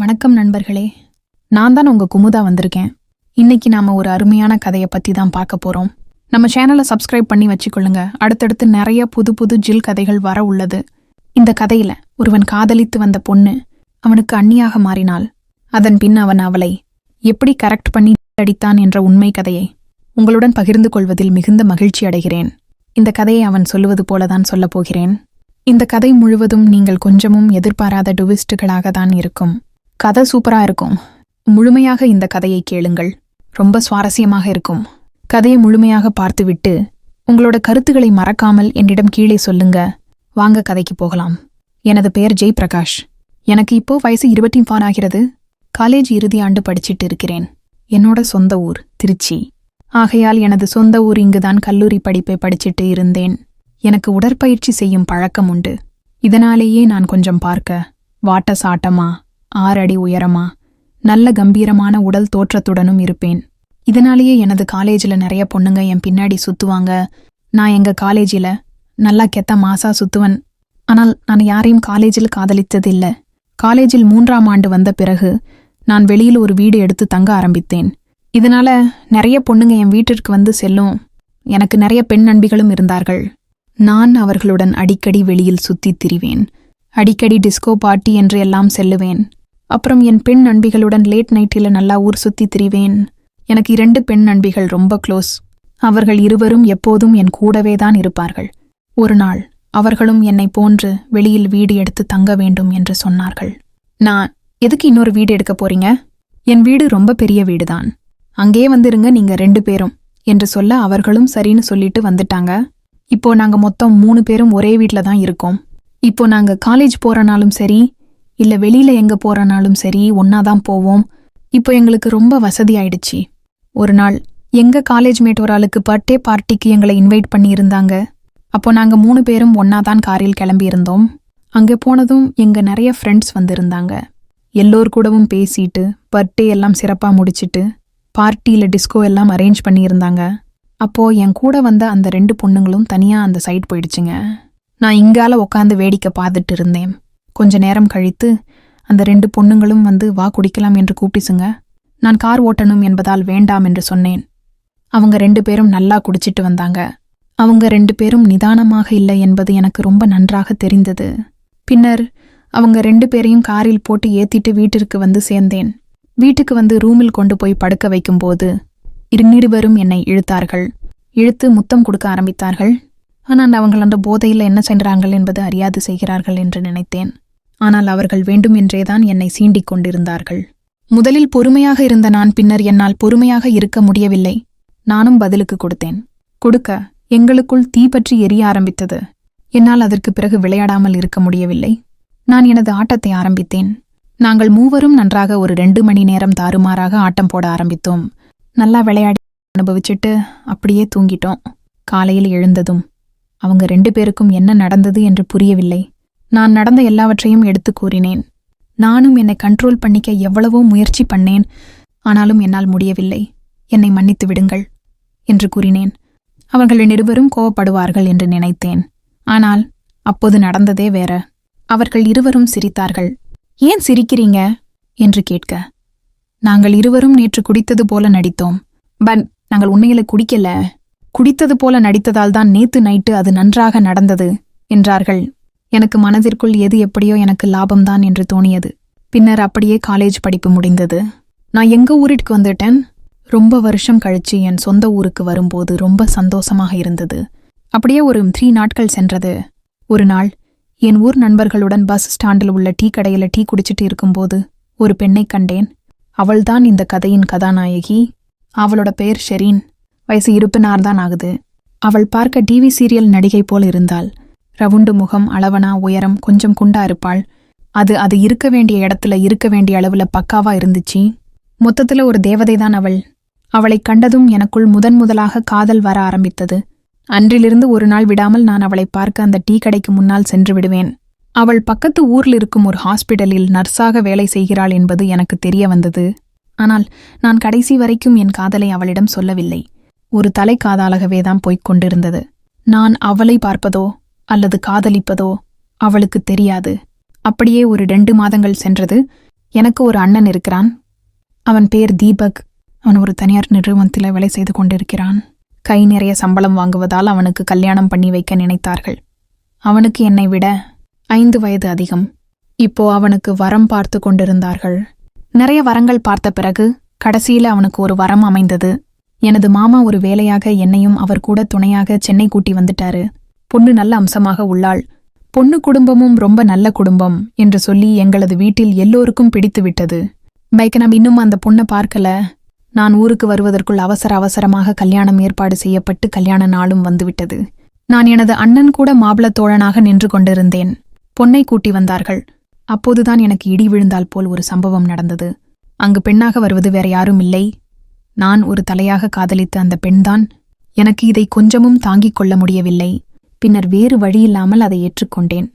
வணக்கம் நண்பர்களே. நான் தான் உங்க குமுதா வந்திருக்கேன். இன்னைக்கு நாம ஒரு அருமையான கதையை பத்தி தான் பார்க்க போறோம். நம்ம சேனலை சப்ஸ்கிரைப் பண்ணி வச்சுக்கொள்ளுங்க. அடுத்தடுத்து நிறைய புது புது ஜில் கதைகள் வர உள்ளது. இந்த கதையில ஒருவன் காதலித்து வந்த பொண்ணு அவனுக்கு அந்நியாக மாறினாள். அதன் பின் அவன் அவளை எப்படி கரெக்ட் பண்ணி அடித்தான் என்ற உண்மை கதையை உங்களுடன் பகிர்ந்து கொள்வதில் மிகுந்த மகிழ்ச்சி அடைகிறேன். இந்த கதையை அவன் சொல்லுவது போலதான் சொல்லப் போகிறேன். இந்த கதை முழுவதும் நீங்கள் கொஞ்சமும் எதிர்பாராத டுவிஸ்டுகளாக தான் இருக்கும். கதை சூப்பரா இருக்கும். முழுமையாக இந்த கதையை கேளுங்கள். ரொம்ப சுவாரஸ்யமாக இருக்கும். கதையை முழுமையாக பார்த்துவிட்டு உங்களோட கருத்துக்களை மறக்காமல் என்னிடம் கீழே சொல்லுங்க. வாங்க கதைக்கு போகலாம். எனது பெயர் ஜெய் பிரகாஷ் எனக்கு இப்போ வயசு இருபத்தி ஃபார் ஆகிறது. காலேஜ் இறுதி ஆண்டு படிச்சிட்டு இருக்கிறேன். என்னோட சொந்த ஊர் திருச்சி. ஆகையால் எனது சொந்த ஊர் இங்குதான் கல்லூரி படிப்பை படிச்சிட்டு இருந்தேன். எனக்கு உடற்பயிற்சி செய்யும் பழக்கம் உண்டு. இதனாலேயே நான் கொஞ்சம் பார்க்க வாட்ட சாட்டமா? ஆறு அடி உயரமா? நல்ல கம்பீரமான உடல் தோற்றத்துடனும் இருப்பேன். இதனாலேயே எனது காலேஜில் நிறைய பொண்ணுங்க என் பின்னாடி சுத்துவாங்க. நான் எங்க காலேஜில் நல்லா கெத்த மாசா சுத்துவன். ஆனால் நான் யாரையும் காலேஜில் காதலித்ததில்ல. காலேஜில் மூன்றாம் ஆண்டு வந்த பிறகு நான் வெளியில் ஒரு வீடு எடுத்து தங்க ஆரம்பித்தேன். இதனால நிறைய பொண்ணுங்க என் வீட்டிற்கு வந்து செல்லும். எனக்கு நிறைய பெண் நண்பிகளும் இருந்தார்கள். நான் அவர்களுடன் அடிக்கடி வெளியில் சுத்தித் திரிவேன். அடிக்கடி டிஸ்கோ பார்ட்டி என்று எல்லாம் செல்லுவேன். அப்புறம் என் பெண் நண்பிகளுடன் லேட் நைட்டில் நல்லா ஊர் சுத்தி திரிவேன். எனக்கு இரண்டு பெண் நண்பிகள் ரொம்ப க்ளோஸ் அவர்கள் இருவரும் எப்போதும் என் கூடவே தான் இருப்பார்கள். ஒரு நாள் அவர்களும் என்னை போன்று வெளியில் வீடு எடுத்து தங்க வேண்டும் என்று சொன்னார்கள். நான் எதுக்கு இன்னொரு வீடு எடுக்க போறீங்க? என் வீடு ரொம்ப பெரிய வீடுதான். அங்கே வந்துருங்க நீங்க ரெண்டு பேரும் என்று சொல்ல அவர்களும் சரின்னு சொல்லிட்டு வந்துட்டாங்க. இப்போ நாங்க மொத்தம் மூணு பேரும் ஒரே வீட்ல தான் இருக்கோம். இப்போ நாங்க காலேஜ் போறனாலும் சரி இல்ல வெளியில எங்க போறனாலும் சரி ஒன்னாதான் போவோம். இப்போ எங்களுக்கு ரொம்ப வசதி ஆயிடுச்சு. ஒரு நாள் எங்க காலேஜ் மேட் ஒரு ஆளுக்கு பர்த்டே பார்ட்டிக்கு எங்களை இன்வைட் பண்ணியிருந்தாங்க. அப்போ நாங்க மூணு பேரும் ஒன்னாதான் காரில் கிளம்பியிருந்தோம். அங்கே போனதும் எங்க நிறைய ஃப்ரெண்ட்ஸ் வந்திருந்தாங்க. எல்லோர் கூடவும் பேசிட்டு பர்த்டே எல்லாம் சிறப்பா முடிச்சிட்டு பார்ட்டியில டிஸ்கோ எல்லாம் அரேஞ்ச் பண்ணியிருந்தாங்க. அப்போ என் கூட வந்த அந்த ரெண்டு பொண்ணுங்களும் தனியா அந்த சைட் போயிடுச்சுங்க. நான் இங்கால உட்காந்து வேடிக்கை பார்த்துட்டு இருந்தேன். கொஞ்ச நேரம் கழித்து அந்த ரெண்டு பொண்ணுங்களும் வந்து வா குடிக்கலாம் என்று கூப்பிட்டுச்சுங்க நான் கார் ஓட்டணும் என்பதால் வேண்டாம் என்று சொன்னேன். அவங்க ரெண்டு பேரும் நல்லா குடிச்சிட்டு வந்தாங்க. அவங்க ரெண்டு பேரும் நிதானமாக இல்லை என்பது எனக்கு ரொம்ப நன்றாக தெரிந்தது. பின்னர் அவங்க ரெண்டு பேரையும் காரில் போட்டு ஏத்திட்டு வீட்டிற்கு வந்து சேர்ந்தேன். வீட்டுக்கு வந்து ரூமில் கொண்டு போய் படுக்க வைக்கும்போது இருவரும் என்னை இழுத்தார்கள். இழுத்து முத்தம் கொடுக்க ஆரம்பித்தார்கள். ஆனால் அவங்கள் அந்த போதையில் என்ன சென்றார்கள் என்பது அறியாது செய்கிறார்கள் என்று நினைத்தேன். ஆனால் அவர்கள் வேண்டுமென்றேதான் என்னை சீண்டிக் கொண்டிருந்தார்கள். முதலில் பொறுமையாக இருந்த நான் பின்னர் என்னால் பொறுமையாக இருக்க முடியவில்லை. நானும் பதிலுக்கு கொடுத்தேன். கொடுக்க எங்களுக்குள் தீ பற்றி எரிய ஆரம்பித்தது. என்னால் அதற்கு பிறகு விளையாடாமல் இருக்க முடியவில்லை. நான் எனது ஆட்டத்தை ஆரம்பித்தேன். நாங்கள் மூவரும் நன்றாக ஒரு ரெண்டு மணி நேரம் தாறுமாறாக ஆட்டம் போட ஆரம்பித்தோம். நல்லா விளையாடி அனுபவிச்சுட்டு அப்படியே தூங்கிட்டோம். காலையில் எழுந்ததும் அவங்க ரெண்டு பேருக்கும் என்ன நடந்தது என்று புரியவில்லை. நான் நடந்த எல்லாவற்றையும் எடுத்து கூறினேன். நானும் என்னை கண்ட்ரோல் பண்ணிக்க எவ்வளவோ முயற்சி பண்ணேன். ஆனாலும் என்னால் முடியவில்லை. என்னை மன்னித்து விடுங்கள் என்று கூறினேன். அவர்கள் இருவரும் கோவப்படுவார்கள் என்று நினைத்தேன். ஆனால் அப்போது நடந்ததே வேற. அவர்கள் இருவரும் சிரித்தார்கள். ஏன் சிரிக்கிறீங்க? என்று கேட்க. நாங்கள் இருவரும் நேற்று குடித்தது போல நடித்தோம். பட் நாங்கள் உண்மையில குடிக்கல. குடித்தது போல நடித்ததால் தான் நேத்து நைட்டு அது நன்றாக நடந்தது என்றார்கள் எனக்கு மனதிற்குள் எது எப்படியோ எனக்கு லாபம்தான் என்று தோணியது. பின்னர் அப்படியே காலேஜ் படிப்பு முடிந்தது. நான் எங்க ஊருக்கு வந்துட்டேன்? ரொம்ப வருஷம் கழிச்சு என் சொந்த ஊருக்கு வரும்போது ரொம்ப சந்தோஷமாக இருந்தது. அப்படியே ஒரு த்ரீ நாட்கள் சென்றது. ஒரு நாள் என் ஊர் நண்பர்களுடன் பஸ் ஸ்டாண்டில் உள்ள டீ கடையில டீ குடிச்சிட்டு இருக்கும்போது ஒரு பெண்ணை கண்டேன். அவள்தான் இந்த கதையின் கதாநாயகி. அவளோட பெயர் ஷெரீன். வயசு இருப்பினார் தான் ஆகுது. அவள் பார்க்க டிவி சீரியல் நடிகை போல் இருந்தாள். ரவுண்டு முகம் அளவனா உயரம் கொஞ்சம் குண்டா இருப்பாள். அது அது இருக்க வேண்டிய இடத்துல இருக்க வேண்டிய அளவுல பக்காவா இருந்துச்சு. மொத்தத்துல ஒரு தேவதைதான் அவள். அவளைக் கண்டதும் எனக்குள் முதன் முதலாக காதல் வர ஆரம்பித்தது. அன்றிலிருந்து ஒரு நாள் விடாமல் நான் அவளை பார்க்க அந்த டீ கடைக்கு முன்னால் சென்று விடுவேன். அவள் பக்கத்து ஊரில் இருக்கும் ஒரு ஹாஸ்பிடலில் நர்ஸாக வேலை செய்கிறாள் என்பது எனக்கு தெரிய வந்தது. ஆனால் நான் கடைசி வரைக்கும் என் காதலை அவளிடம் சொல்லவில்லை. ஒரு தலைக்காதாலகவே தான் போய்க் கொண்டிருந்தது. நான் அவளை பார்ப்பதோ அல்லது காதலிப்பதோ அவளுக்கு தெரியாது. அப்படியே ஒரு ரெண்டு மாதங்கள் சென்றது. எனக்கு ஒரு அண்ணன் இருக்கிறான். அவன் பேர் தீபக். அவன் ஒரு தனியார் நிறுவனத்தில் வேலை செய்து கொண்டிருக்கிறான். கை நிறைய சம்பளம் வாங்குவதால் அவனுக்கு கல்யாணம் பண்ணி வைக்க நினைத்தார்கள். அவனுக்கு என்னை விட ஐந்து வயது அதிகம். இப்போ அவனுக்கு வரம் பார்த்து கொண்டிருந்தார்கள். நிறைய வரங்கள் பார்த்த பிறகு கடைசியில அவனுக்கு ஒரு வரம் அமைந்தது. எனது மாமா ஒரு வேலையாக என்னையும் அவர் கூட துணையாக சென்னை கூட்டி வந்துட்டாரு. பொண்ணு நல்ல அம்சமாக உள்ளாள். பொண்ணு குடும்பமும் ரொம்ப நல்ல குடும்பம் என்று சொல்லி எங்களது வீட்டில் எல்லோருக்கும் பிடித்துவிட்டது. பைக்கனம் இன்னும் அந்த பொண்ணை பார்க்கல. நான் ஊருக்கு வருவதற்குள் அவசர அவசரமாக கல்யாணம் ஏற்பாடு செய்யப்பட்டு கல்யாண நாளும் வந்துவிட்டது. நான் எனது அண்ணன் கூட மாப்பிளத் தோழனாக நின்று கொண்டிருந்தேன். பொன்னை கூட்டி வந்தார்கள். அப்போதுதான் எனக்கு இடி விழுந்தால் போல் ஒரு சம்பவம் நடந்தது. அங்கு பெண்ணாக வருவது வேற யாரும் இல்லை. நான் ஒரு தலையாக காதலித்த அந்த பெண்தான் எனக்கு இதை கொஞ்சமும் தாங்கிக் கொள்ள முடியவில்லை. பின்னர் வேறு வழியில்லாமல் அதை ஏற்றுக்கொண்டேன்.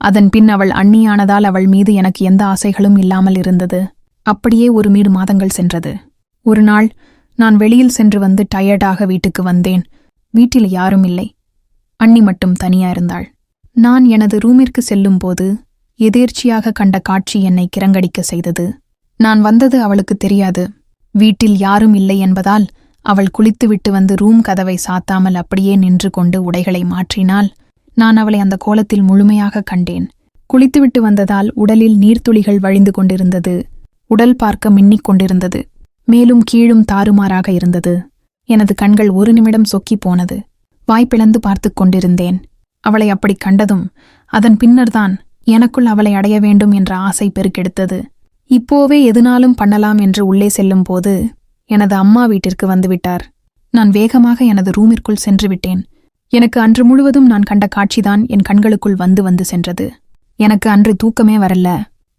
அதன் பின் அவள் அண்ணியானதால் அவள் மீது எனக்கு எந்த ஆசைகளும் இல்லாமல் இருந்தது. அப்படியே ஒரு மீடு மாதங்கள் சென்றது. ஒரு நாள் நான் வெளியில் சென்று வந்து டயர்டாக வீட்டுக்கு வந்தேன். வீட்டில் யாரும் இல்லை. அண்ணி மட்டும் தனியா இருந்தாள். நான் எனது ரூமிற்கு செல்லும்போது எதேர்ச்சியாக கண்ட காட்சி என்னை கிறங்கடிக்க செய்தது. நான் வந்தது அவளுக்கு தெரியாது. வீட்டில் யாரும் இல்லை என்பதால் அவள் குளித்துவிட்டு வந்து ரூம் கதவை சாத்தாமல் அப்படியே நின்று கொண்டு உடைகளை மாற்றினாள். நான் அவளை அந்த கோலத்தில் முழுமையாக கண்டேன். குளித்துவிட்டு வந்ததால் உடலில் நீர்த்துளிகள் வழிந்து கொண்டிருந்தது. உடல் பார்க்க மின்னிக் கொண்டிருந்தது. மேலும் கீழும் தாறுமாறாக இருந்தது. எனது கண்கள் ஒரு நிமிடம் சொக்கிப் போனது. வாய்ப்பிழந்து பார்த்துக் கொண்டிருந்தேன். அவளை அப்படி கண்டதும் அதன் பின்னர்தான் எனக்குள் அவளை அடைய வேண்டும் என்ற ஆசை பெருக்கெடுத்தது. இப்போவே எதுனாலும் பண்ணலாம் என்று உள்ளே செல்லும்போது எனது அம்மா வீட்டிற்கு வந்துவிட்டார். நான் வேகமாக எனது ரூமிற்குள் சென்று விட்டேன் எனக்கு அன்று முழுவதும் நான் கண்ட காட்சிதான் என் கண்களுக்குள் வந்து வந்து சென்றது. எனக்கு அன்று தூக்கமே வரல.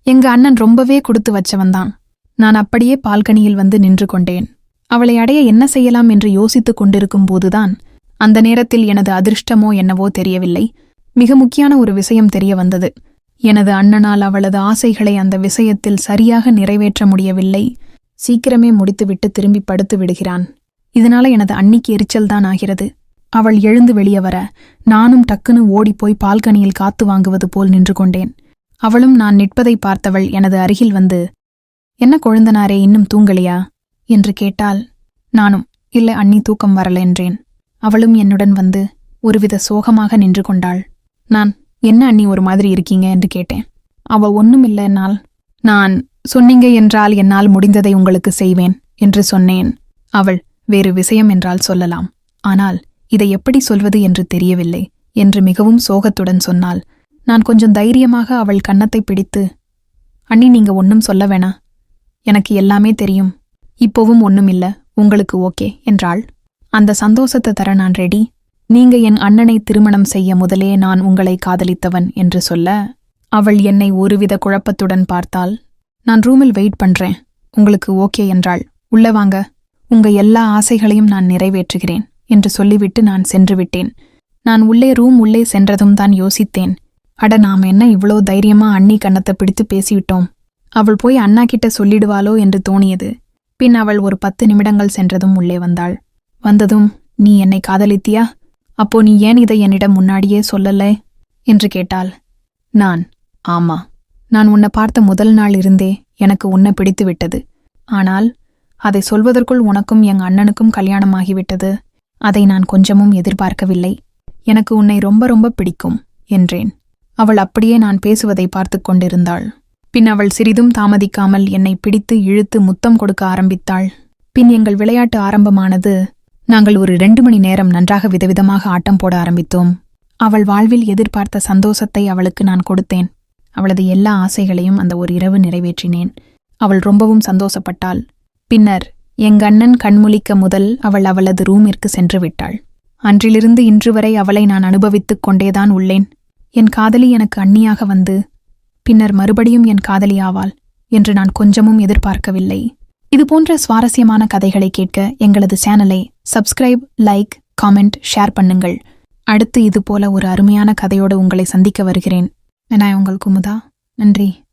எங்க அண்ணன் ரொம்பவே கொடுத்து வச்சவன்தான். நான் அப்படியே பால்கனியில் வந்து நின்று கொண்டேன். அவளை அடைய என்ன செய்யலாம் என்று யோசித்துக் கொண்டிருக்கும் போதுதான் அந்த நேரத்தில் எனது அதிர்ஷ்டமோ என்னவோ தெரியவில்லை. மிக முக்கியமான ஒரு விஷயம் தெரிய வந்தது. எனது அண்ணனால் அவளது ஆசைகளை அந்த விஷயத்தில் சரியாக நிறைவேற்ற முடியவில்லை. சீக்கிரமே முடித்துவிட்டு திரும்பி படுத்து விடுகிறான். இதனால எனது அன்னிக்கு எரிச்சல்தான் ஆகிறது. அவள் எழுந்து வெளியே வர நானும் டக்குன்னு ஓடிப்போய் பால்கனியில் காத்து வாங்குவது போல் நின்று கொண்டேன். அவளும் நான் நிற்பதை பார்த்தவள் எனது அருகில் வந்து என்ன கொழுந்தனாரே இன்னும் தூங்கலையா? என்று கேட்டால் நானும் இல்லை அண்ணி தூக்கம் வரல என்றேன். அவளும் என்னுடன் வந்து ஒருவித சோகமாக நின்று கொண்டாள். நான் என்ன அண்ணி ஒரு மாதிரி இருக்கீங்க? என்று கேட்டேன். அவ ஒன்னும் இல்லைன்னால் நான் சொன்னீங்க என்றால் என்னால் முடிந்ததை உங்களுக்கு செய்வேன் என்று சொன்னேன். அவள் வேறு விஷயம் என்றால் சொல்லலாம். ஆனால் இதை எப்படி சொல்வது என்று தெரியவில்லை என்று மிகவும் சோகத்துடன் சொன்னாள். நான் கொஞ்சம் தைரியமாக அவள் கன்னத்தை பிடித்து அண்ணி நீங்க ஒன்னும் சொல்ல வேணா எனக்கு எல்லாமே தெரியும். இப்போவும் ஒண்ணுமில்ல. உங்களுக்கு ஓகே என்றாள். அந்த சந்தோஷத்தை தர நான் ரெடி. நீங்க என் அண்ணனை திருமணம் செய்ய முதலே நான் உங்களை காதலித்தவன் என்று சொல்ல அவள் என்னை ஒருவித குழப்பத்துடன் பார்த்தாள். நான் ரூமில் வெயிட் பண்றேன். உங்களுக்கு ஓகே என்றாள். உள்ள வாங்க. உங்க எல்லா ஆசைகளையும் நான் நிறைவேற்றுகிறேன் என்று சொல்லிவிட்டு நான் சென்று விட்டேன். நான் உள்ளே ரூம் உள்ளே சென்றதும் தான் யோசித்தேன். அட நாம் என்ன இவ்வளோ தைரியமா அண்ணி கன்னத்தை பிடித்து பேசிவிட்டோம். அவள் போய் அண்ணா கிட்ட சொல்லிடுவாளோ என்று தோணியது. பின் அவள் ஒரு பத்து நிமிடங்கள் சென்றதும் உள்ளே வந்தாள். வந்ததும் நீ என்னை காதலித்தியா? அப்போ நீ ஏன் இதை என்னிடம் முன்னாடியே சொல்லல? என்று கேட்டாள். நான். ஆமா. நான் உன்னை பார்த்த முதல் நாள் இருந்தே எனக்கு உன்னை பிடித்து விட்டது ஆனால் அதை சொல்வதற்குள் உனக்கும் எங்க அண்ணனுக்கும் கல்யாணமாகிவிட்டது. அதை நான் கொஞ்சமும் எதிர்பார்க்கவில்லை. எனக்கு உன்னை ரொம்ப ரொம்ப பிடிக்கும் என்றேன். அவள் அப்படியே நான் பேசுவதை பார்த்துக் கொண்டிருந்தாள். பின் அவள் சிறிதும் தாமதிக்காமல் என்னை பிடித்து இழுத்து முத்தம் கொடுக்க ஆரம்பித்தாள். பின் எங்கள் விளையாட்டு ஆரம்பமானது நாங்கள் ஒரு ரெண்டு மணி நேரம் நன்றாக விதவிதமாக ஆட்டம் போட ஆரம்பித்தோம். அவள் வாழ்வில் எதிர்பார்த்த சந்தோஷத்தை அவளுக்கு நான் கொடுத்தேன். அவளது எல்லா ஆசைகளையும் அந்த ஒரு இரவு நிறைவேற்றினேன். அவள் ரொம்பவும் சந்தோஷப்பட்டாள். பின்னர் எங்கண்ணன் கண்முழிக்க முதல் அவள் அவளது ரூமிற்கு சென்று விட்டாள். அன்றிலிருந்து இன்று வரை அவளை நான் அனுபவித்துக் கொண்டேதான் உள்ளேன். என் காதலி எனக்கு அண்ணியாக வந்து பின்னர் மறுபடியும் என் காதலி ஆவாள் என்று நான் கொஞ்சமும் எதிர்பார்க்கவில்லை. இதுபோன்ற சுவாரஸ்யமான கதைகளை கேட்க எங்களது சேனலை சப்ஸ்கிரைப் லைக் காமெண்ட் ஷேர் பண்ணுங்கள். அடுத்து இதுபோல ஒரு அருமையான கதையோடு உங்களை சந்திக்க வருகிறேன். நான் உங்களுக்கு குமுதா. நன்றி.